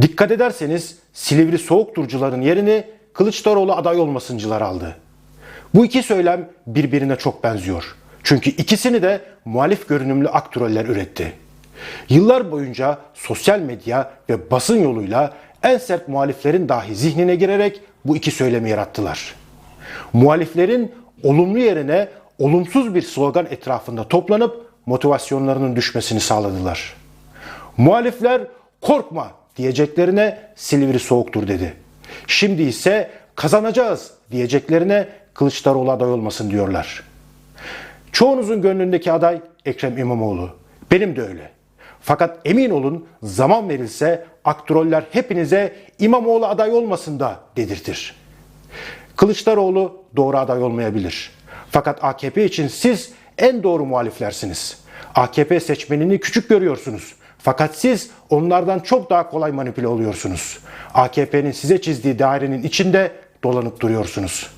Dikkat ederseniz Silivri soğuk durcuların yerini Kılıçdaroğlu aday olmasıncılar aldı. Bu iki söylem birbirine çok benziyor. Çünkü ikisini de muhalif görünümlü aktroller üretti. Yıllar boyunca sosyal medya ve basın yoluyla en sert muhaliflerin dahi zihnine girerek bu iki söylemi yarattılar. Muhaliflerin olumlu yerine olumsuz bir slogan etrafında toplanıp motivasyonlarının düşmesini sağladılar. Muhalifler korkma diyeceklerine Silivri soğuktur dedi. Şimdi ise kazanacağız diyeceklerine Kılıçdaroğlu aday olmasın diyorlar. Çoğunuzun gönlündeki aday Ekrem İmamoğlu. Benim de öyle. Fakat emin olun zaman verilse aktroller hepinize İmamoğlu aday olmasın da dedirtir. Kılıçdaroğlu doğru aday olmayabilir. Fakat AKP için siz en doğru muhaliflersiniz. AKP seçmenini küçük görüyorsunuz. Fakat siz onlardan çok daha kolay manipüle oluyorsunuz. AKP'nin size çizdiği dairenin içinde dolanıp duruyorsunuz.